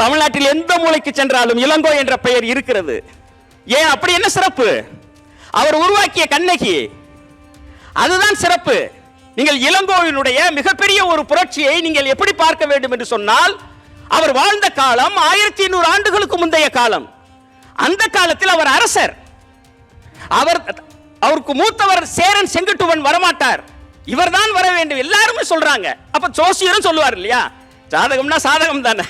தமிழ்நாட்டில் எந்த மூலைக்கு சென்றாலும் இளங்கோ என்ற பெயர் இருக்கிறது. ஏன்? அப்படி என்ன சிறப்பு? அவர் உருவாக்கிய கண்ணகி. அதுதான் சிறப்பு. நீங்கள் இளங்கோவினுடைய மிகப்பெரிய ஒரு புரட்சியை நீங்கள் எப்படி பார்க்க வேண்டும் என்று சொன்னால் அவர் வாழ்ந்த காலம் ஆயிரத்தி எண்ணூறு ஆண்டுகளுக்கு முந்தைய காலம். அந்த காலத்தில் அவர் அரசர். அவர் அவருக்கு மூத்தவர் சேரன் செங்குட்டுவன் வரமாட்டார். இவர்தான் வர வேண்டும். எல்லாருமே சொல்றாங்க. அப்ப ஜோசியரும் சொல்லுவார் இல்லையா? ஜாதகம்னா சாதகம் தானே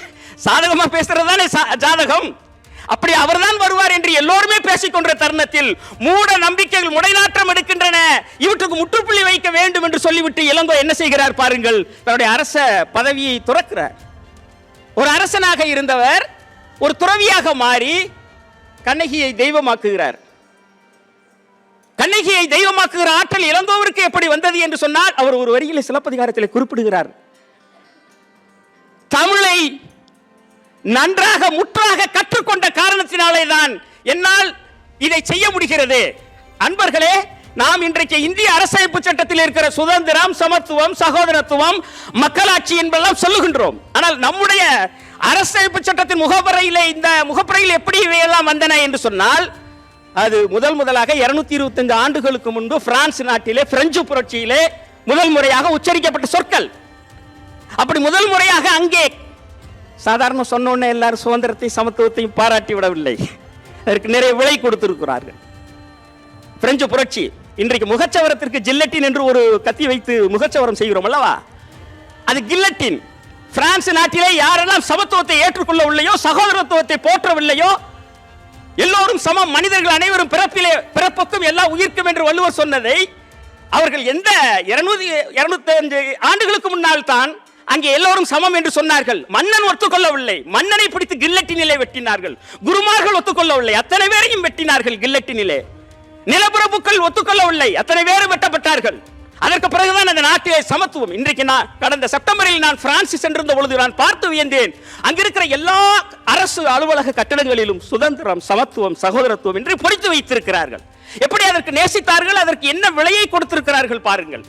சாதகமா பேசுறது தானே சா- ஜாதகம்? அப்படி அவர்தான் வருவார் என்று எல்லோருமே பேசிக்கொண்ட தருணத்தில் மூட நம்பிக்கைகள் முடைநாற்றம் எடுக்கின்றன. இவற்றுக்கு முற்றுப்புள்ளி வைக்க வேண்டும் என்று சொல்லிவிட்டு இளங்கோ என்ன செய்கிறார் பாருங்கள். தன்னுடைய அரச பதவியை துறக்கிறார். ஒரு அரசனாக இருந்தவர் ஒரு துறவியாக மாறி கண்ணகியை தெய்வமாக்குகிறார். கண்ணகியை தெய்வமாக்குகிற ஆற்றல் இளங்கோவிற்கு எப்படி வந்தது என்று சொன்னால் அவர் ஒரு வரியில் சிலப்பதிகாரத்தில் குறிப்பிடுகிறார். தமிழை நன்றாக முற்றாக கற்றுக்கொண்ட காரணத்தினாலே தான் என்னால் இதை செய்ய முடிகிறது. அன்பர்களே நாம் இன்றைக்கு இந்திய அரசமைப்பு சட்டத்தில் இருக்கிற சுதந்திரம் சமத்துவம் சகோதரத்துவம் மக்களாட்சி என்பதெல்லாம் சொல்லுகின்றோம். ஆனால் நம்முடைய அரசமைப்பு சட்டத்தின் முகப்புறையிலே இந்த முகப்புறையில் எப்படி இவையெல்லாம் வந்தன என்று சொன்னால் அது முதல் முதலாக 225 இருபத்தஞ்சு ஆண்டுகளுக்கு முன்பு பிரான்ஸ் நாட்டிலே பிரெஞ்சு புரட்சியிலே முதல் முறையாக உச்சரிக்கப்பட்ட சொற்கள். அப்படி முதல் முறையாக அங்கே சாதாரண சொன்னோன்னே எல்லாரும் சுதந்திரத்தையும் சமத்துவத்தையும் பாராட்டி விடவில்லை. அதற்கு நிறைய விலை கொடுத்திருக்கிறார்கள். பிரெஞ்சு புரட்சி இன்றைக்கு முகச்சவரத்திற்கு ஜில்லட்டின் என்று ஒரு கத்தி வைத்து முகச்சவரம் செய்கிறோம் அல்லவா? அது கில்லட்டின். பிரான்ஸ் நாட்டிலே யாரெல்லாம் சமத்துவத்தை ஏற்றுக்கொள்ளவில்லையோ சகோதரத்துவத்தை போற்றவில்லையோ எல்லோரும் சமம் மனிதர்கள் அனைவரும் பிறப்பிலே பிறப்புக்கும் எல்லா உயிர்க்கும் என்று வள்ளுவர் சொன்னதை அவர்கள் எந்த இருநூத்தி இருநூத்தி அஞ்சு ஆண்டுகளுக்கு முன்னால் தான் அங்கே எல்லோரும் சமம் என்று சொன்னார்கள். மன்னன் ஒத்துக்கொள்ளவில்லை. மன்னனை பிடித்து கில்லட்டினிலே வெட்டினார்கள். குருமார்கள் ஒத்துக்கொள்ளவில்லை. அத்தனை பேரையும் வெட்டினார்கள் கில்லட்டினிலே. நிலப்பிரபுக்கள் ஒத்துக்கொள்ளவில்லை. அத்தனை பேரும் வெட்டப்பட்டார்கள். அதற்கு பிறகுதான் அந்த நாட்டிலே சமத்துவம். இன்றைக்கு நான் கடந்த செப்டம்பரில் நான் பிரான்ஸ் சென்றிருந்த பொழுது நான் பார்த்து வியந்தேன். அங்கிருக்கிற எல்லா அரசு அலுவலக கட்டடங்களிலும் சுதந்திரம் சமத்துவம் சகோதரத்துவம் என்று பொறித்து வைத்திருக்கிறார்கள். எப்படி அதற்கு நேசித்தார்கள்? அதற்கு என்ன விலையை கொடுத்திருக்கிறார்கள் பாருங்கள்.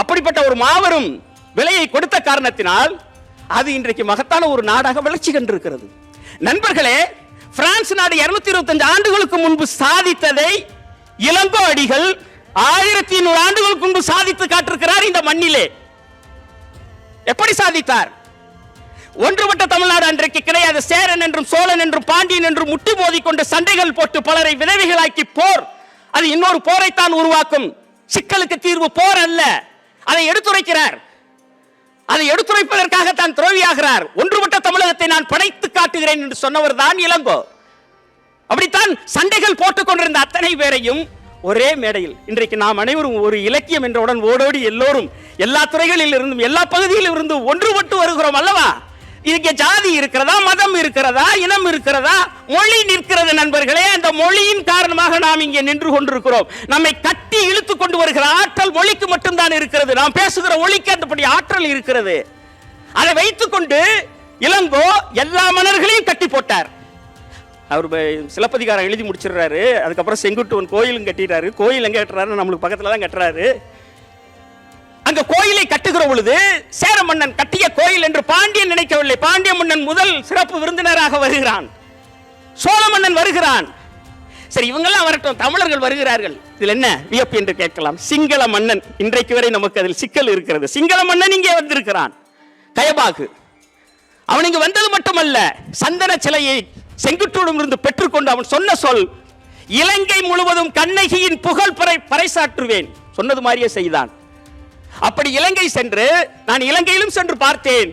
அப்படிப்பட்ட ஒரு மாபெரும் விலையை கொடுத்த காரணத்தினால் அது இன்றைக்கு மகத்தான ஒரு நாடாக வளர்ச்சி கண்டிருக்கிறது. நண்பர்களே பிரான்ஸ் நாடு 225 இருபத்தஞ்சு ஆண்டுகளுக்கு முன்பு சாதித்ததை இளங்கோ அடிகள் ஆயிரத்தி நூறு ஆண்டுகளுக்கு முன்பு சாதித்து காட்டிருக்கிறார் இந்த மண்ணிலே. எப்படி சாதித்தார்? ஒன்றுபட்ட தமிழ்நாடு அன்றைக்கு கிடையாது. சேரன் என்றும் சோழன் என்றும் பாண்டியன் என்றும் முட்டி மோதிக்கொண்டு சண்டைகள் போட்டு பலரை விதவைகளாக்கி போர். அது இன்னொரு போரைத்தான் உருவாக்கும். சிக்கலுக்கு தீர்வு போர் அல்ல. அதை எடுத்துரைக்கிறார். அதை எடுத்துரைப்பதற்காக தான் துறவியாகிறார். ஒன்றுபட்ட தமிழகத்தை நான் படைத்து காட்டுகிறேன் என்று சொன்னவர் தான் இளங்கோ. அப்படித்தான் சண்டைகள் போட்டுக் கொண்டிருந்த அத்தனை பேரையும் ஒரே மேடையில் இன்றைக்கு நாம் அனைவரும் ஒரு இலக்கியம் என்றவுடன் ஓடோடி எல்லோரும் எல்லா துறைகளில் இருந்தும் எல்லா பகுதியில் இருந்தும் ஒன்றுபட்டு வருகிறோம் அல்லவா? இங்கே ஜாதி இருக்கிறதா மதம் இருக்கிறதா இனம் இருக்கிறதா? மொழி நிற்கிறது நண்பர்களே அந்த மொழியின் காரணமாக நாம் இங்கே நின்று கொண்டிருக்கிறோம். நம்மை கட்டி இழுத்து கொண்டு வருகிற ஆற்றல் மொழிக்கு மட்டும்தான் இருக்கிறது. நாம் பேசுகிற ஒளிக்கு அந்தபடி ஆற்றல் இருக்கிறது. அதை வைத்துக்கொண்டு இளங்கோ எல்லா மன்னர்களையும் கட்டி போட்டார். அவர் சிலப்பதிகாரம் எழுதி முடிச்சிடுறாரு. அதுக்கப்புறம் செங்குட்டுவன் கோயிலும் கட்டிடுறாரு கோயில் எங்க கட்டுறாரு நம்மளுக்கு பக்கத்துல தான் கட்டுறாரு. அங்க கோயிலை கட்டுகிற பொழுது சேர மன்னன் கட்டிய கோயில் என்று பாண்டியன் நினைக்கவில்லை. பாண்டிய மன்னன் முதல் சிறப்பு விருந்தினராக வருகிறான். சோழ மன்னன் வருகிறான். சரி இவங்கெல்லாம் வரட்டும். தமிழர்கள் வருகிறார்கள். இதில் என்ன வியப்பு என்று கேட்கலாம். சிங்கள மன்னன். இன்றைக்கு வரை நமக்கு அதில் சிக்கல் இருக்கிறது. சிங்கள மன்னன் இங்கே வந்திருக்கிறான். கயபாகு. அவன் இங்கு வந்தது மட்டுமல்ல சந்தன சிலையை செங்குட்டூடும் இருந்து பெற்றுக்கொண்டு அவன் சொன்ன சொல் இலங்கை முழுவதும் கண்ணகியின் புகழ் பறை பறைசாற்றுவேன். சொன்னது மாதிரியே செய்தான். அப்படி இலங்கை சென்று நான் இலங்கையிலும் சென்று பார்த்தேன்.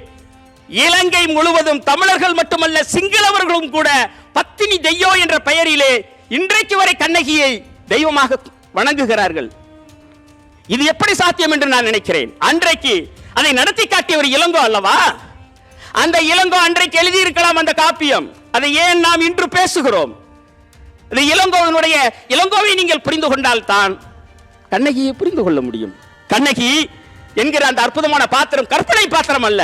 இலங்கை முழுவதும் தமிழர்கள் மட்டுமல்ல சிங்களவர்களும் கூட பத்தினி தெய்யோ என்ற பெயரிலே இன்றைக்கு வரை கண்ணகியை தெய்வமாக வணங்குகிறார்கள். இது எப்படி சாத்தியம் என்று நான் நினைக்கிறேன். அன்றைக்கு அதை நடத்தி காட்டிய ஒரு இளங்கோ அல்லவா? அந்த இளங்கோ அன்றைக்கு எழுதியிருக்கலாம் அந்த காப்பியம். அதை ஏன் நாம் இன்று பேசுகிறோம்? இந்த இளங்கோவனுடைய இளங்கோவை நீங்கள் புரிந்து கொண்டால் தான் கண்ணகியை புரிந்து கொள்ள முடியும். கண்ணகி என்கிற அந்த அற்புதமான பாத்திரம் கற்பனை பாத்திரம் அல்ல.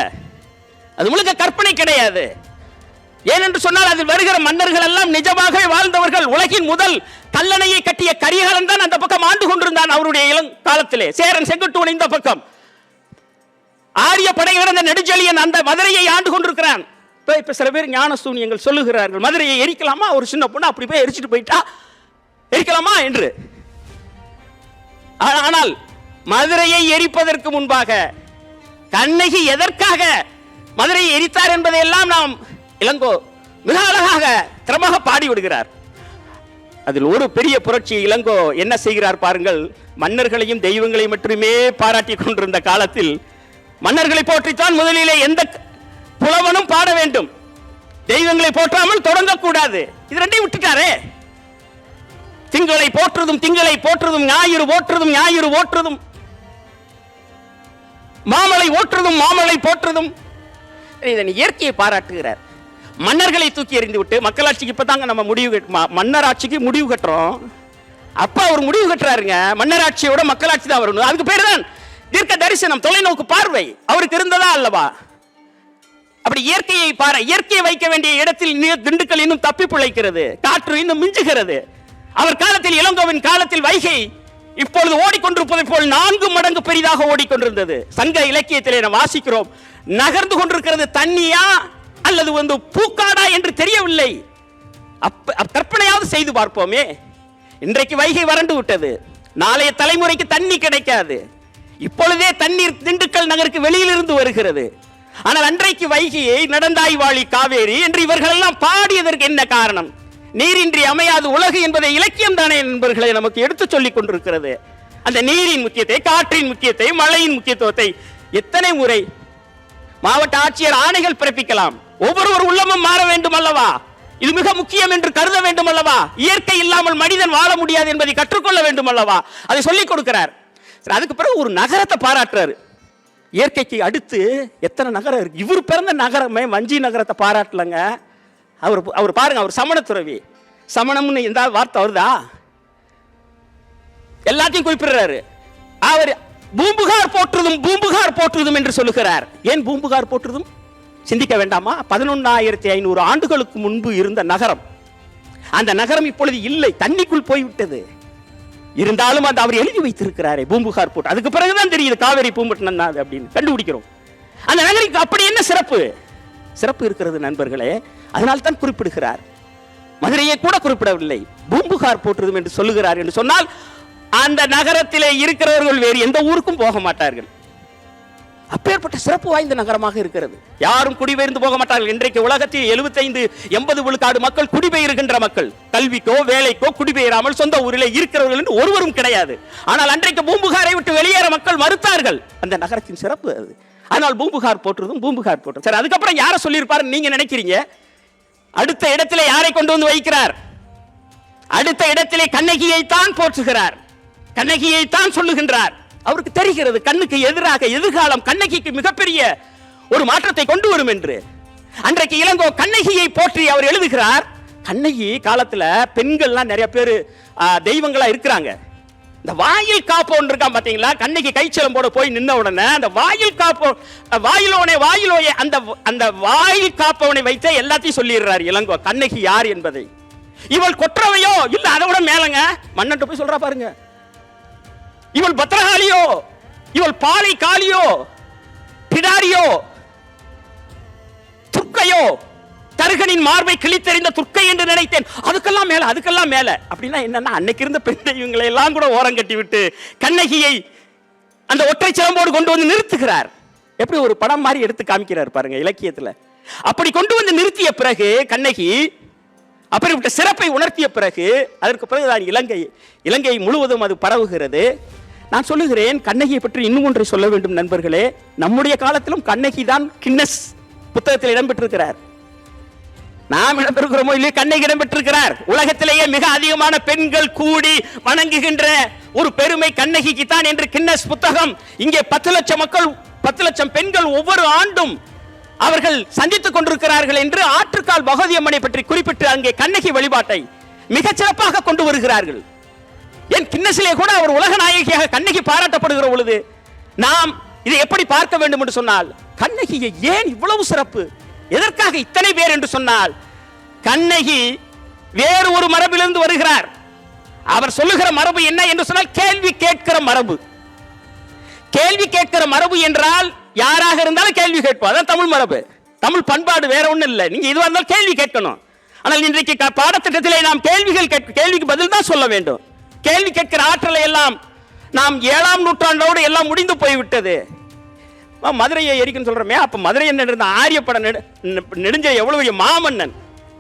அது முழுக்க கற்பனை கிடையாது. ஏனென்று சொன்னால் அதில் வருகிற மன்னர்கள் எல்லாம் நிஜமாக வாழ்ந்தவர்கள். உலகின் முதல் கல்லணையை கட்டிய கரிகாலன் தான் அந்த பக்கம் ஆண்டு கொண்டிருந்தான் அவருடைய இளம் காலத்திலே. சேரன் செங்குட்டுவன் இந்த பக்கம். ஆரிய படை நெடுஞ்செழியன் அந்த மதுரையை ஆண்டு கொண்டிருக்கிறான். இப்போ இப்போ சில பேர் ஞான சூனியங்கள் சொல்லுகிறார்கள். மதுரையை எரிக்கலாமா? ஒரு சின்ன பொண்ணு அப்படி போய் எரிச்சிட்டு போயிட்டா? எரிக்கலாமா? என்று. ஆனால் மதுரையை எரிப்பதற்கு முன்பாக கண்ணகி எதற்காக மதுரையை எரித்தார் என்பதையெல்லாம் நாம் இளங்கோ மிக அழகாக திறமாக பாடி விடுகிறார். அதில் ஒரு பெரிய புரட்சி இளங்கோ என்ன செய்கிறார் பாருங்கள். மன்னர்களையும் தெய்வங்களையும் மட்டுமே பாராட்டி கொண்டிருந்த காலத்தில் மன்னர்களை போற்றித்தான் முதலிலே எந்த புலவனும் பாட வேண்டும். தெய்வங்களை போற்றாமல் தொடங்கக்கூடாது. இது ரெண்டையும் விட்டுட்டாரே. திங்களை போற்றுதும் திங்களை போற்றுதும் ஞாயிறு போற்றுதும் ஞாயிறு போற்றுதும். மாமலை ஓற்றுறதும் மாமலை போற்றுறதும் இதன் இயற்கையை பாராட்டுகிறார். மன்னர்களை தூக்கி எறிந்து விட்டு மக்களாட்சிக்கு இப்பதாங்க நம்ம முடிவு கட்- ம- மன்னராட்சிக்கு முடிவு கட்டுறோம். அப்போ அவர் முடிவு கட்டுறாருங்க. மன்னராட்சியோட மக்களாட்சி தான் வரணும் அதுக்கு பேர் தான் தீர்க்க தரிசனம் தொலைநோக்கு பார்வை. அவருக்கு இருந்ததா அல்லவா? அப்படி இயற்கையை பாரு இயற்கையை வைக்க வேண்டிய இடத்தில் திண்டுக்கல் இன்னும் தப்பி பிழைக்கிறது. காற்று இன்னும் மிஞ்சுகிறது. அவர் காலத்தில் இளங்கோவின் காலத்தில் வைகை இப்பொழுது ஓடிக்கொண்டிருப்பதை போல் நான்கு மடங்கு பெரிதாக ஓடிக்கொண்டிருந்தது. சங்க இலக்கியத்திலே நாம் வாசிக்கிறோம் நகர்ந்து கொண்டிருக்கிறது தண்ணியா அல்லது வந்து பூக்காடா என்று தெரியவில்லை. அப்ப கற்பனையாவது செய்து பார்ப்போமே. இன்றைக்கு வைகை வறண்டு விட்டது. நாளைய தலைமுறைக்கு தண்ணி கிடைக்காது. இப்பொழுதே தண்ணீர் திண்டுக்கல் நகருக்கு வெளியிலிருந்து வருகிறது. ஆனால் அன்றைக்கு வைகையை நடந்தாய் வாழி காவேரி என்று இவர்கள் எல்லாம் பாடியதற்கு என்ன காரணம்? நீரின்றி அமையாது உலகு என்பதை இலக்கியம் தானே நண்பர்களை நமக்கு எடுத்துச் சொல்லிக் கொண்டிருக்கிறது. அந்த நீரின் முக்கியத்தை காற்றின் முக்கியத்தை மழையின் முக்கியத்துவத்தை எத்தனை முறை மாவட்ட ஆட்சியர் ஆணைகள் பிறப்பிக்கலாம். ஒவ்வொருவர் உள்ளமும் மாற வேண்டும் அல்லவா? இது மிக முக்கியம் என்று கருத வேண்டும் அல்லவா? இயற்கை இல்லாமல் மனிதன் வாழ முடியாது என்பதை கற்றுக்கொள்ள வேண்டும் அல்லவா? அதை சொல்லிக் கொடுக்கிறார். அதுக்கு பிறகு ஒரு நகரத்தை பாராட்டுறாரு. இயற்கைக்கு அடுத்து எத்தனை நகரம் இருக்கு? இவர் பிறந்த நகரமே வஞ்சி நகரத்தை பாராட்டலங்க. அவர் அவர் பாருங்க அவர் சமணத்துறவி. சமணம்னு எந்த வார்த்தை வருதா? எல்லாத்தையும் குறிப்பிடுறாரு. அவர் பூம்புகார் போற்றுதும் பூம்புகார் போற்றுதும் என்று சொல்லுகிறார். ஏன் பூம்புகார் போற்றுதும்? சிந்திக்க வேண்டாமா? பதினொன்னாயிரத்தி ஐநூறு ஆண்டுகளுக்கு முன்பு இருந்த நகரம். அந்த நகரம் இப்பொழுது இல்லை தண்ணிக்குள் போய்விட்டது. இருந்தாலும் அந்த அவர் எழுதி வைத்திருக்கிறாரே பூம்புகார் போட்டு. அதுக்கு பிறகுதான் தெரியுது காவேரி பூம்பட்டினம் தான் அது அப்படின்னு. கண்டுபிடிக்கிறோம். அந்த நகருக்கு அப்படி என்ன சிறப்பு? சிறப்பு இருக்கிறது நண்பர்களே. அதனால் தான் குறிப்பிடுகிறார். மதுரையை கூட குறிப்பிடவில்லை. பூம்புகார் போற்றுதும் என்று சொல்லுகிறார் என்று சொன்னால் அந்த நகரத்திலே இருக்கிறவர்கள் வேறு எந்த ஊருக்கும் போக மாட்டார்கள். அப்பேற்பட்ட சிறப்பு வாய்ந்த நகரமாக இருக்கிறது. யாரும் குடிபெயர்ந்து போக மாட்டார்கள். இன்றைக்கு உலகத்தில் 75 எண்பது விழுக்காடு மக்கள் குடிபெயர்கின்ற மக்கள். கல்விக்கோ வேலைக்கோ குடிபெயராமல் சொந்த ஊரிலே இருக்கிறவர்கள் என்று ஒருவரும் கிடையாது. ஆனால் அன்றைக்கு பூம்புகாரை விட்டு வெளியேற மக்கள் மறுத்தார்கள். அந்த நகரத்தின் சிறப்பு அது. ஆனால் பூம்புகார் போட்டுறதும் பூம்புகார் போற்றும் சரி அதுக்கப்புறம் யாரை சொல்லியிருப்பாரு நீங்க நினைக்கிறீங்க? அடுத்த இடத்திலே யாரை கொண்டு வந்து வைக்கிறார்? அடுத்த இடத்திலே கண்ணகியை தான் போற்றுகிறார். கண்ணகியை தான் சொல்லுகின்றார். அவருக்கு தெரிகிறது கண்ணுக்கு எதிராக எதிர்காலம் கண்ணகிக்கு மிகப்பெரிய ஒரு மாற்றத்தை கொண்டு வரும் என்று. அன்றைக்கு இளங்கோ கண்ணகியை போற்றி அவர் எழுதுகிறார் கண்ணகி காலத்துல பெண்கள்லாம் நிறைய பேர் தெய்வங்களா இருக்கிறாங்க. இந்த வாயில் காப்போன் இருக்கான் பார்த்தீங்களா? கண்ணகி கைச்சலம்போட போய் நின்ன உடனே அந்த வாயில் காப்போ வாயிலோனே வாயிலோயே அந்த அந்த வாயில் காப்பவனை வைத்தே எல்லாத்தையும் சொல்லிடுறாரு இளங்கோ. கண்ணகி யார் என்பதை. இவள் கொற்றவையோ? இல்ல அதை விட மேலங்க. மன்னன் போய் சொல்றா பாருங்க. இவள் பத்ரகாளியோ இவள் பாலை காளியோ? பிடாரியோ? துர்க்கையோ? தருகனின் மார்பை கிழித்தெறிந்த துர்க்கை என்று நினைத்தேன். அதுக்கெல்லாம் மேல அதுக்கெல்லாம் மேல. அப்படின்னா என்னன்னா அன்னைக்கு இருந்த பெண் தெய்வங்களை எல்லாம் கூட ஓரம் கட்டி விட்டு கண்ணகியை அந்த ஒற்றை சிலம்போடு கொண்டு வந்து நிறுத்துகிறார். எப்படி ஒரு படம் மாதிரி எடுத்து காமிக்கிறார் பாருங்க இலக்கியத்துல. அப்படி கொண்டு வந்து நிறுத்திய பிறகு கண்ணகி அப்படிப்பட்ட சிறப்பை உணர்த்திய பிறகு அதற்கு பிறகுதான் இலங்கை இலங்கை முழுவதும் அது பரவுகிறது. நான் சொல்லுகிறேன் கண்ணகியை பற்றி இன்னும் ஒன்றை சொல்ல வேண்டும் நண்பர்களே. நம்முடைய காலத்திலும் கண்ணகி தான் கின்னஸ் புத்தகத்தில் இடம்பெற்றிருக்கிறார். நாம் இடம்பெறுகிறோமோ இல்லையோ கண்ணகி இடம்பெற்றிருக்கிறார். உலகத்திலேயே மிக அதிகமான பெண்கள் கூடி வணங்குகின்ற ஒரு பெருமை கண்ணகிக்கு தான் என்று கின்னஸ் புத்தகம். இங்கே பத்து லட்சம் மக்கள் பத்து லட்சம் பெண்கள் ஒவ்வொரு ஆண்டும் அவர்கள் சந்தித்துக் கொண்டிருக்கிறார்கள் என்று ஆற்றுக்கால் பகவதி அம்மனை பற்றி குறிப்பிட்டு அங்கே கண்ணகி வழிபாட்டை மிகச் சிறப்பாக கொண்டு வருகிறார்கள். என் கிண்ணசிலே கூட அவர் உலக நாயகியாக கண்ணகி பாராட்டப்படுகிற பொழுது நாம் இதை எப்படி பார்க்க வேண்டும் என்று சொன்னால் கண்ணகியை ஏன் இவ்வளவு சிறப்பு எதற்காக இத்தனை பேர் என்று சொன்னால் கண்ணகி வேறு ஒரு மரபிலிருந்து வருகிறார். அவர் சொல்லுகிற மரபு என்ன என்று சொன்னால் கேள்வி கேட்கிற மரபு. கேள்வி கேட்கிற மரபு என்றால் யாராக இருந்தாலும் கேள்வி கேட்போம். அதான் தமிழ் மரபு. தமிழ் பண்பாடு வேற ஒண்ணும் இல்லை. நீங்க இதுவாக இருந்தாலும் கேள்வி கேட்கணும். ஆனால் இன்றைக்கு பாடத்திட்டத்திலே நாம் கேள்விகள் கேட்க கேள்விக்கு பதில் தான் சொல்ல வேண்டும். கேள்வி கேட்கிற ஆற்றலை எல்லாம் நாம் ஏழாம் நூற்றாண்டோடு எல்லாம் முடிந்து போய்விட்டது. மதுரையை எரிக்குன்னு சொல்கிறோமே அப்ப மதுரை என்ன இருந்த ஆரியப்பட நெடு நெடுஞ்செழியன் எவ்வளவு பெரிய மாமன்னன்?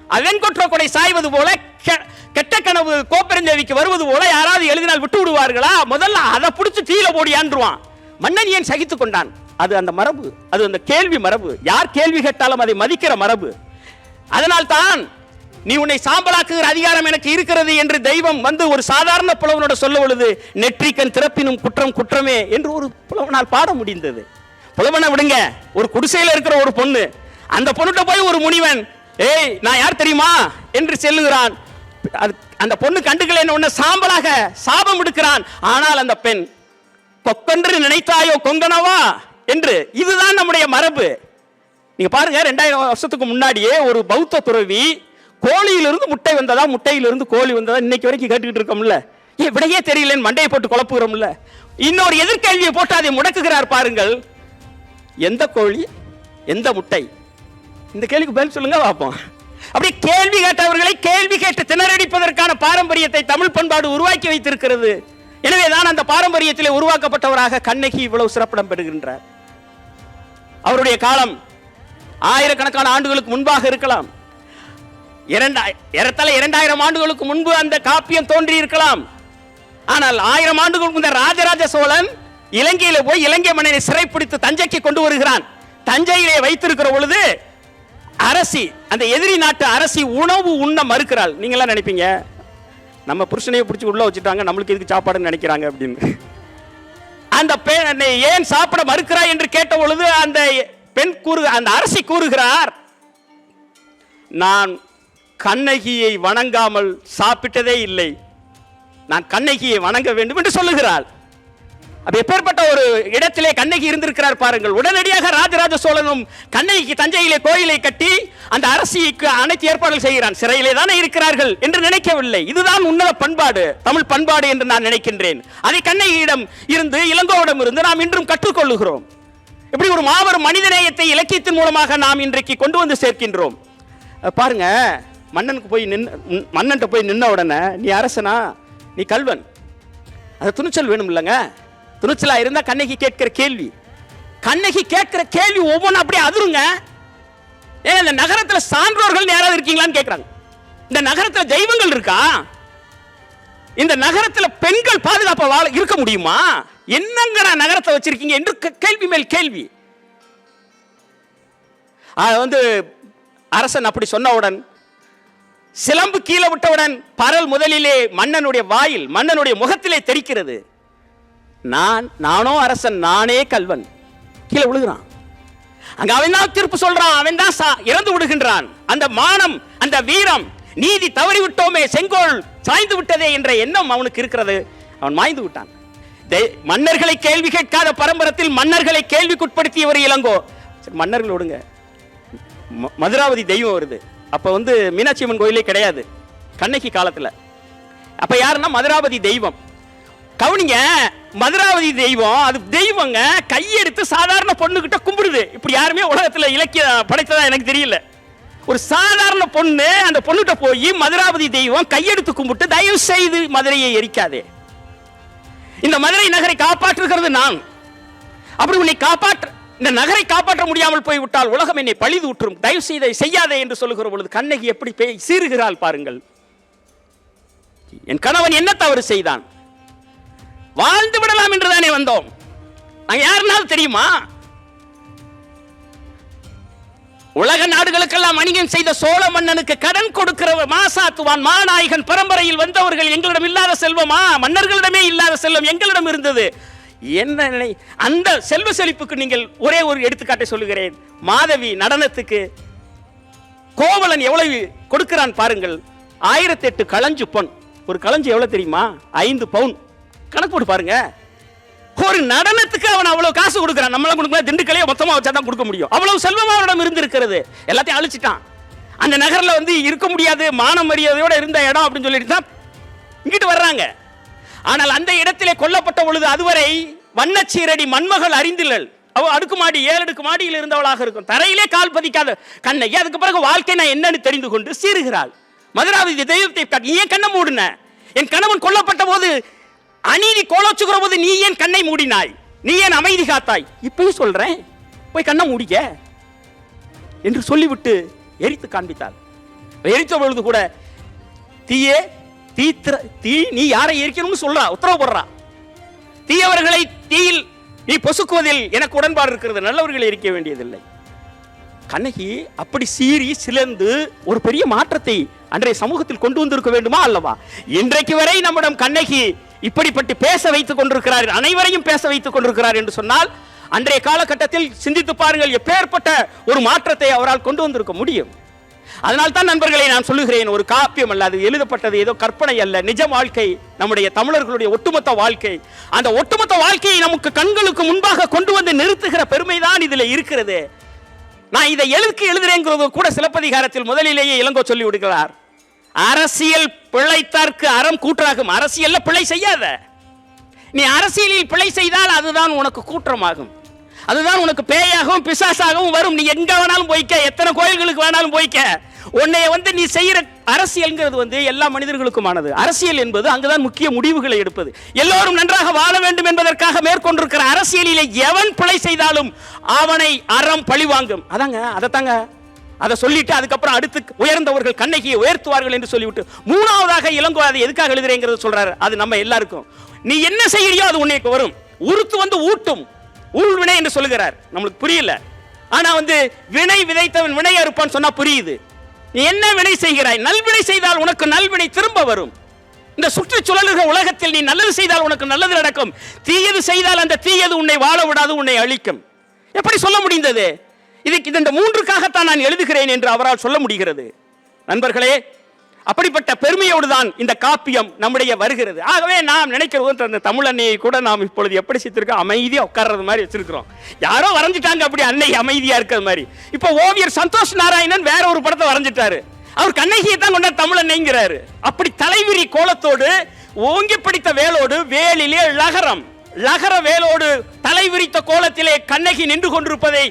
அவன் கொற்ற கொடை சாய்வது போல கெ- கெட்ட கனவு கோப்பெருந்தேவிக்கு வருவது போல யாராவது எழுதினால் விட்டு விடுவார்களா? முதல்ல அதை பிடிச்சி தீல போடியான்றுவான். மன்னன் ஏன் சகித்துக் கொண்டான்? அது அந்த மரபு அது அந்த கேள்வி மரபு. யார் கேள்வி கேட்டாலும் அதை மதிக்கிற மரபு. அதனால் தான் நீ உன்னை சாம்பலாக்குகிற அதிகாரம் எனக்கு இருக்கிறது என்று தெய்வம் வந்து ஒரு சாதாரண புலவனோட சொல்ல பொழுது நெற்றிக்கன் திறப்பினும் குற்றம் குற்றமே என்று ஒரு புலவனால் பாட முடிந்தது. புலவனை விடுங்க. ஒரு குடிசையில் இருக்கிற ஒரு பொண்ணு. அந்த பொண்ணுகிட்ட போய் ஒரு முனிவன் ஏய் நான் யார் தெரியுமா? என்று செல்லுகிறான். அது அந்த பொண்ணு கண்டுக்கலைன்னு உன்னை சாம்பலாக சாபம் எடுக்கிறான். ஆனால் அந்த பெண் கொக்கென்று நினைத்தாயோ கொங்கனவா? என்று. இதுதான் நம்முடைய மரபு. நீங்க பாருங்க ரெண்டாயிரம் வருஷத்துக்கு முன்னாடியே ஒரு பௌத்த துறவி கோழியிலிருந்து முட்டை வந்ததா முட்டையிலிருந்து கோழி வந்ததா இன்னைக்கு வரைக்கும் கேட்டுக்கிட்டு இருக்கோம்ல. ஏன் விடையே தெரியலன்னு மண்டையை போட்டு குழப்புகிறோம்ல. இன்னொரு எதிர்கேள்வியை போட்டு அதை முடக்குகிறார் பாருங்கள். எந்த கோழி எந்த முட்டை? இந்த கேள்விக்கு பதில் சொல்லுங்க பார்ப்போம். அப்படியே கேள்வி கேட்டவர்களை கேள்வி கேட்டு திணறடிப்பதற்கான பாரம்பரியத்தை தமிழ் பண்பாடு உருவாக்கி வைத்திருக்கிறது. எனவே தான் அந்த பாரம்பரியத்திலே உருவாக்கப்பட்டவராக கண்ணகி இவ்வளவு சிறப்பிடம் பெறுகின்றார். அவருடைய காலம் ஆயிரக்கணக்கான ஆண்டுகளுக்கு முன்பாக இருக்கலாம். இரண்டாய் இரண்டாயிரம் ஆண்டுகளுக்கு முன்பு அந்த காப்பியம் தோன்றி இருக்கலாம் ஆனால் ஆயிரம் ஆண்டுகளுக்கு முந்தைய ராஜராஜ சோழன் இலங்கையில போய் இலங்கை மன்னனை சிறைப்பிடித்து தஞ்சைக்கு கொண்டு வருகிறான். தஞ்சையிலே வைத்திருக்கிற பொழுது அரசி அந்த எதிரி நாட்டு அரசி உணவு உண்ண மறுக்கிறாள். நீங்களாம் நினைப்பீங்க? நம்ம புருஷனையே பிடிச்சி உள்ள வச்சுட்டாங்க நம்மளுக்கு எதுக்கு சாப்பாடுன்னு நினைக்கிறாங்க அப்படின்னு. அந்த பெண் ஏன் சாப்பிட மறுக்கிறாய் என்று கேட்ட பொழுது அந்த பெண் கூறு அந்த அரசி கூறுகிறார் நான் கண்ணகியை வணங்காமல் சாப்பிட்டதே இல்லை. நான் கண்ணகியை வணங்க வேண்டும் என்று சொல்லுகிறாள். அப்ப எப்பேற்பட்ட ஒரு இடத்திலே கண்ணகி இருந்திருக்கிறார் பாருங்கள். உடனடியாக ராஜராஜ சோழனும் கண்ணகிக்கு தஞ்சையிலே கோயிலை கட்டி அந்த அரசிக்கு அனைத்து ஏற்பாடுகள் செய்கிறான். சிறையிலே தானே இருக்கிறார்கள் என்று நினைக்கவில்லை. இதுதான் உன்னத பண்பாடு தமிழ் பண்பாடு என்று நான் நினைக்கின்றேன். அதை கண்ணகியிடம் இருந்து இளங்கோவிடம் இருந்து நாம் இன்றும் கற்றுக்கொள்ளுகிறோம். இப்படி ஒரு மாபெரும் மனிதநேயத்தை இலக்கியத்தின் மூலமாக நாம் இன்றைக்கு கொண்டு வந்து சேர்க்கின்றோம். பாருங்க மன்னனுக்கு போய் நின்று மன்னன்ட்ட போய் நின்ன உடனே நீ அரசனா? நீ கல்வன். அது துணிச்சல் வேணும் இல்லைங்க துணிச்சலா இருந்தா கண்ணகி கேட்கிற கேள்வி. கண்ணகி கேட்கிற கேள்வி ஒவ்வொன்றும் அப்படியே அதிருங்க. ஏன் இந்த நகரத்தில் சான்றோர்கள் யாராவது இருக்கீங்களான்னு கேட்குறாங்க இந்த நகரத்தில் தெய்வங்கள் இருக்கா? இந்த நகரத்தில் பெண்கள் பாதுகாப்பாக வாழ இருக்க முடியுமா? என்னங்கிற நகரத்தை வச்சிருக்கீங்க என்று கேள்வி மேல் கேள்வி. அது வந்து அரசன் அப்படி சொன்னவுடன் சிலம்பு கீழே விட்டவுடன் பரல் முதலிலே மன்னனுடைய வாயில் மன்னனுடைய முகத்திலே தெரிக்கிறது நான் நானோ அரசன் நானே கல்வன். கீழே விழுகிறான். அங்க அவன் தான் தீர்ப்பு சொல்றான் அவன் தான் சா- இறந்து விடுகின்றான். அந்த மானம் அந்த வீரம் நீதி தவறி விட்டோமே செங்கோல் சாய்ந்து விட்டதே என்ற எண்ணம் அவனுக்கு இருக்கிறது. அவன் மாய்ந்து விட்டான். தெய்- மன்னர்களை கேள்வி கேட்காத பரம்பரத்தில் மன்னர்களை கேள்விக்குட்படுத்தியவர் இளங்கோ. சரி, மன்னர்கள் விடுங்க. ம- மதுராவதி தெய்வம் வருது. அப்ப வந்து மீனாட்சி அம்மன் கோயிலே கிடையாது. கண்ணகி காலத்துல. அப்ப யாருன்னா மதுராபதி தெய்வம். கவனிங்க மதுராவதி தெய்வம் அது தெய்வங்க கையெடுத்து சாதாரண பொண்ணுகிட்ட கும்பிடுது. இப்படி யாருமே உலகத்தில் இலக்கிய படைத்ததா எனக்கு தெரியல. ஒரு சாதாரண பொண்ணு அந்த பொண்ணுகிட்ட போய் மதுராவதி தெய்வம் கையெடுத்து கும்பிட்டு தயவு செய்து மதுரையை எரிக்காதே. இந்த மதுரை நகரை காப்பாற்றுகிறது நான். அப்படி உன்னை காப்பாற்ற இந்த நகரை காப்பாற்ற முடியாமல் போய்விட்டால் உலகம் என்னை பழிது ஊற்றும் தயவு செய்து செய்யாதே என்று சொல்லுகிற பொழுது கண்ணகி எப்படி சீறுகிறாள் பாருங்கள். என் கணவன் என்ன தவறு செய்தான்? வாழ்ந்து என்று தானே வந்தோம்? நாங்கள் யாருனாலும் தெரியுமா? உலக நாடுகளுக்கெல்லாம் வணிகம் செய்த சோழ மன்னனுக்கு கடன் கொடுக்கிற மாசாத்துவான் மாநாயகன் பரம்பரையில் வந்தவர்கள் எங்களிடம் இல்லாத செல்வமா? மன்னர்களிடமே இல்லாத செல்வம் எங்களிடம் இருந்தது. என்ன நினை அந்த செல்வ செழிப்புக்கு நீங்கள் ஒரே ஒரு எடுத்துக்காட்டை சொல்லுகிறேன். மாதவி நடனத்துக்கு கோவலன் எவ்வளவு கொடுக்கிறான் பாருங்கள். ஆயிரத்தி எட்டு களஞ்சு பொன். ஒரு களஞ்சு எவ்வளவு தெரியுமா? ஐந்து பவுன். கணக்கு போட்டு பாருங்க. ஒரு நடனத்துக்கு அவன் அவ்வளவு காசு கொடுக்குறான். நம்மளாம் கொடுக்கலாம் திண்டுக்கலையே மொத்தமாக வச்சா தான் கொடுக்க முடியும். அவ்வளவு செல்வம் அவனிடம் இருந்திருக்கிறது. எல்லாத்தையும் அழிச்சிட்டான். அந்த நகரில் வந்து இருக்க முடியாது மான மரியாதையோட இருந்த இடம் அப்படின்னு சொல்லிட்டு தான் இங்கிட்டு வர்றாங்க. ஆனால் அந்த இடத்திலே கொல்லப்பட்ட பொழுது அதுவரை வண்ணச்சீரடி மண்மகள் அறிந்தில்லள் அவ அடுக்குமாடி ஏழு அடுக்கு மாடியில் இருந்தவளாக இருக்கும். தரையிலே கால் பதிக்காத கண்ணகி அதுக்கு பிறகு வாழ்க்கை நான் என்னன்னு தெரிந்து கொண்டு சீறுகிறாள். மதுராவதி தெய்வத்தை ஏன் கண்ணை மூடின? என் கணவன் கொல்லப்பட்ட போது அநீதி கோலச்சுகிற போது நீ ஏன் கண்ணை மூடினாய்? நீ ஏன் அமைதி காத்தாய்? இப்பயும் சொல்றேன். போய் கண்ணை மூடிக்க. என்று சொல்லிவிட்டு எரித்து காண்பித்தார். எரித்த பொழுது கூட தீயே தீத்திர தீ நீ யாரை எரிக்கணும்னு சொல்றா? உத்தரவு போடுறா. தீயவர்களை தீயில் நீ பொசுக்குவதில் எனக்கு உடன்பாடு இருக்கிறது. நல்லவர்களை எரிக்க வேண்டியதில்லை. கண்ணகி அப்படி சீறி சிலந்து ஒரு பெரிய மாற்றத்தை அன்றைய சமூகத்தில் கொண்டு வந்திருக்க வேண்டுமா அல்லவா? இன்றைக்கு வரை நம்மிடம் கண்ணகி இப்படிப்பட்டு பேச வைத்துக் கொண்டிருக்கிறார் அனைவரையும் பேச வைத்துக் கொண்டிருக்கிறார் என்று சொன்னால் அன்றைய காலகட்டத்தில் சிந்தித்து பாருங்கள் எப்பேற்பட்ட ஒரு மாற்றத்தை அவரால் கொண்டு வந்திருக்க முடியும். அதனால் தான் நண்பர்களை நான் சொல்லுகிறேன் ஒரு காப்பியம் அல்ல அது எழுதப்பட்டது ஏதோ கற்பனை அல்ல நிஜ வாழ்க்கை நம்முடைய தமிழர்களுடைய ஒட்டுமொத்த வாழ்க்கை. அந்த ஒட்டுமொத்த வாழ்க்கையை நமக்கு கண்களுக்கு முன்பாக கொண்டு வந்து நிறுத்துகிற பெருமைதான் இதில் இருக்கிறது. நான் இதை எழுக்கு எழுதுறேங்கிறது கூட சிலப்பதிகாரத்தில் முதலிலேயே இளங்கோ சொல்லி விடுகிறார் அரசியல் பிழைத்தார்க்கு அறம் கூற்றாகும். அரசியல்ல பிழை செய்யாத. நீ அரசியலில் பிழை செய்தால் அதுதான் உனக்கு கூற்றமாகும். அதுதான் உனக்கு பேயாகவும் பிசாசாகவும் வரும். நீ எங்க வேணாலும் போய்க்க. எத்தனை கோயில்களுக்கு வேணாலும் போய்க்க. உன்னைய வந்து நீ செய்யற அரசியல்ங்கிறது வந்து எல்லா மனிதர்களுக்குமானது. அரசியல் என்பது அங்குதான் முக்கிய முடிவுகளை எடுப்பது. எல்லோரும் நன்றாக வாழ வேண்டும் என்பதற்காக மேற்கொண்டிருக்கிற அரசியலில் எவன் பிழை செய்தாலும் அவனை அறம் பழிவாங்கும். அதாங்க அதைத்தாங்க. அதை சொல்லிட்டு அதுக்கப்புறம் அடுத்து உயர்ந்தவர்கள் கண்ணகியை உயர்த்துவார்கள் என்று சொல்லிவிட்டு மூணாவதாக இளங்கோ அதை எதுக்காக எழுதுறேங்கிறது சொல்றாரு. அது நம்ம எல்லாருக்கும். நீ என்ன செய்யறியோ அது உன்னைக்கு வரும். உருத்து வந்து ஊட்டும். உள்வினை என்று சொல்லுகிறார். நம்மளுக்கு புரியல. ஆனா வந்து வினை விதைத்தவன் வினை அறுப்பான்னு சொன்னா புரியுது. நீ என்ன வினை செய்கிறாய்? நல்வினை செய்தால் உனக்கு நல்வினை திரும்ப வரும். இந்த சுற்றுச்சூழல்கள் உலகத்தில் நீ நல்லது செய்தால் உனக்கு நல்லது நடக்கும். தீயது செய்தால் அந்த தீயது உன்னை வாழ விடாது உன்னை அழிக்கும். எப்படி சொல்ல முடிந்தது? இதுக்கு இந்த மூன்றுக்காகத்தான் நான் எழுதுகிறேன் என்று அவரால் சொல்ல முடிகிறது. நண்பர்களே அப்படிப்பட்ட பெருமையோடு தான் இந்த காப்பியம் நம்முடைய வருகிறது. ஆகவே நாம் நினைக்கிறது அந்த தமிழ் அன்னையை கூட நாம் இப்பொழுது எப்படி சித்திருக்கோம் அமைதியாக உட்கார்றது மாதிரி வச்சிருக்கிறோம். யாரோ வரைஞ்சிட்டாங்க அப்படி அன்னை அமைதியாக இருக்கிறது மாதிரி. இப்போ ஓவியர் சந்தோஷ் நாராயணன் வேற ஒரு படத்தை வரைஞ்சிட்டாரு. அவர் கண்ணகியை தான் கொண்டார் தமிழ் அன்னைங்கிறாரு அப்படி தலைவிரி கோலத்தோடு ஓங்கி பிடித்த வேலோடு வேலிலே லகரம். லகர வேலோடு தலைவிரித்த கோலத்திலே கண்ணகி நின்று கொண்டிருப்பதை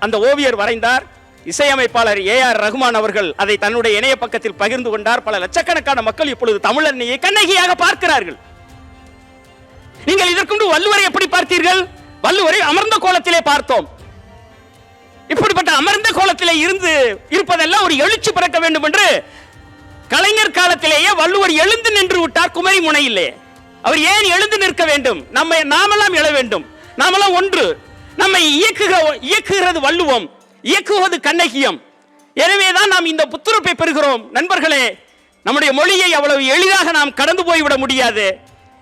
அந்த ஓவியர் வரைந்தார். இசையமைப்பாளர் ஏ ஆர் ரகுமான் அவர்கள் அதை தன்னுடைய இணைய பக்கத்தில் பகிர்ந்து கொண்டார். பல லட்சக்கணக்கான மக்கள் இப்பொழுது தமிழன்னையை கண்ணகியாக பார்க்கிறார்கள். நீங்கள் இதற்குண்டு வள்ளுவரை எப்படி பார்த்தீர்கள்? வள்ளுவரை அமர்ந்த கோலத்திலே பார்த்தோம். இப்படிப்பட்ட அமர்ந்த கோலத்திலே இருந்து இருப்பதெல்லாம் ஒரு எழுச்சி பிறக்க வேண்டும் என்று கலைஞர் காலத்திலேயே வள்ளுவர் எழுந்து நின்று விட்டார் குமரி முனையிலே அவர் ஏன் எழுந்து நிற்க வேண்டும்? நம்ம நாமெல்லாம் எழ வேண்டும். நாமெல்லாம் ஒன்று. நம்மை இயக்குக இயக்குகிறது வள்ளுவம் இயக்குவது கண்ணகியம். எனவேதான் நாம் இந்த புத்துணர்ப்பை பெறுகிறோம். நண்பர்களே நம்முடைய மொழியை அவ்வளவு எளிதாக நாம் கடந்து போய்விட முடியாது.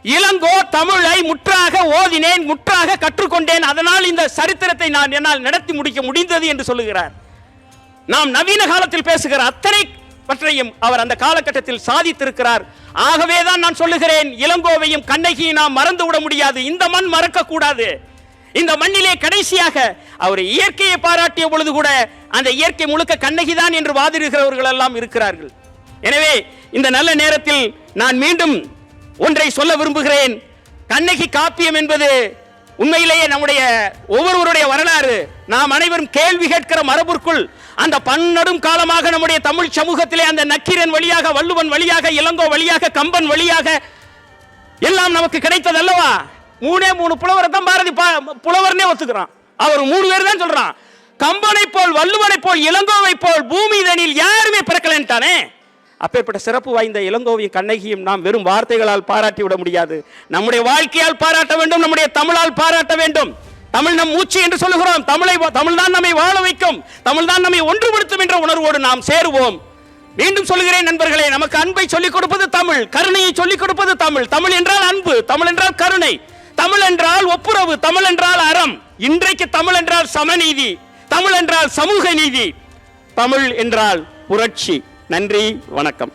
இளங்கோ தமிழை முற்றாக ஓதினேன் முற்றாக கற்றுக்கொண்டேன். அதனால் இந்த சரித்திரத்தை நான் என்னால் நடத்தி முடிக்க முடிந்தது என்று சொல்லுகிறார். நாம் நவீன காலத்தில் பேசுகிற அத்தனை பற்றையும் அவர் அந்த காலகட்டத்தில் சாதித்திருக்கிறார். ஆகவே தான் நான் சொல்லுகிறேன் இளங்கோவையும் கண்ணகியும் நாம் மறந்து விட முடியாது. இந்த மண் மறக்க கூடாது இந்த மண்ணிலே கடைசியாக அவர் இயற்கையை பாராட்டிய பொழுது கூட அந்த இயற்கை முழுக்க கண்ணகி தான் என்று வாதிடுகிறவர்கள் எல்லாம் இருக்கிறார்கள். எனவே இந்த நல்ல நேரத்தில் நான் மீண்டும் ஒன்றை சொல்ல விரும்புகிறேன். கண்ணகி காப்பியம் என்பது உண்மையிலேயே நம்முடைய ஒவ்வொருவருடைய வரலாறு. நாம் அனைவரும் கேள்வி கேட்கிற மரபுக்குள் அந்த பன்னடும் காலமாக நம்முடைய தமிழ் சமூகத்திலே அந்த நக்கீரன் வழியாக வள்ளுவன் வழியாக இளங்கோ வழியாக கம்பன் வழியாக எல்லாம் நமக்கு கிடைத்ததல்லவா? மூணே மூணு புலவரை தான் பாரதி பா- புலவர்னே ஒத்துக்கிறான். அவர் மூணு பேர் தான் சொல்றான். கம்பனை போல் வள்ளுவனை போல் இளங்கோவை போல் பூமி தனியில் யாருமே பிறக்கலன்ட்டானே அப்பேற்பட்ட சிறப்பு வாய்ந்த இளங்கோவையும் கண்ணகியும் நாம் வெறும் வார்த்தைகளால் பாராட்டி விட முடியாது. நம்முடைய வாழ்க்கையால் பாராட்ட வேண்டும் நம்முடைய தமிழால் பாராட்ட வேண்டும். தமிழ் நம் மூச்சு என்று சொல்லுகிறோம். தமிழை தமிழ் தான் நம்மை வாழ வைக்கும். தமிழ் தான் நம்மை ஒன்றுபடுத்தும் என்ற உணர்வோடு நாம் சேருவோம். மீண்டும் சொல்லுகிறேன் நண்பர்களே நமக்கு அன்பை சொல்லிக் கொடுப்பது தமிழ் கருணையை சொல்லிக் கொடுப்பது தமிழ். தமிழ் என்றால் அன்பு தமிழ் என்றால் கருணை. தமிழ் என்றால் ஒப்புரவு தமிழ் என்றால் அறம். இன்றைக்கு தமிழ் என்றால் சமநீதி தமிழ் என்றால் சமூக நீதி. தமிழ் என்றால் புரட்சி. நன்றி வணக்கம்.